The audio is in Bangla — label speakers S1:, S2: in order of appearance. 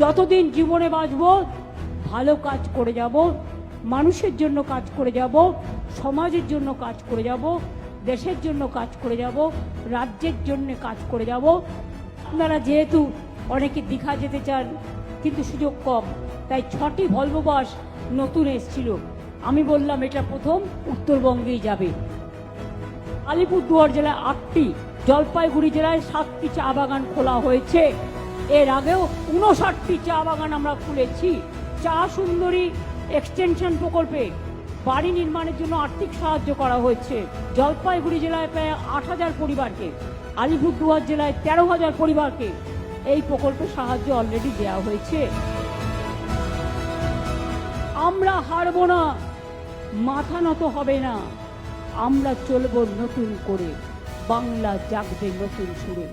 S1: যতদিন জীবনে বাঁচব, ভালো কাজ করে যাব, মানুষের জন্য কাজ করে যাব, সমাজের জন্য কাজ করে যাব, দেশের জন্য কাজ করে যাব, রাজ্যের জন্য কাজ করে যাব। আপনারা যেহেতু অনেকে দীঘা যেতে চান, কিন্তু সুযোগ কম, তাই ছটি ভলভো বাস নতুন এসছিল। আমি বললাম, এটা প্রথম, উত্তরবঙ্গেই যাবে। আলিপুরদুয়ার জেলায় আটটি, জলপাইগুড়ি জেলায় সাতটি চা বাগান খোলা হয়েছে। এর আগেও উনষাটটি চা বাগান আমরা খুলেছি। চা সুন্দরী এক্সটেনশন প্রকল্পে বাড়ি নির্মাণের জন্য আর্থিক সাহায্য করা হয়েছে। জলপাইগুড়ি জেলায় প্রায় আট হাজার পরিবারকে, আলিপুরদুয়ার জেলায় তেরো হাজার পরিবারকে এই প্রকল্পে সাহায্য অলরেডি দেওয়া হয়েছে। আমরা হারবো না, মাথা নত হবে না, আমরা চলবো নতুন করে। বাংলা জাগবে নতুন সুরে।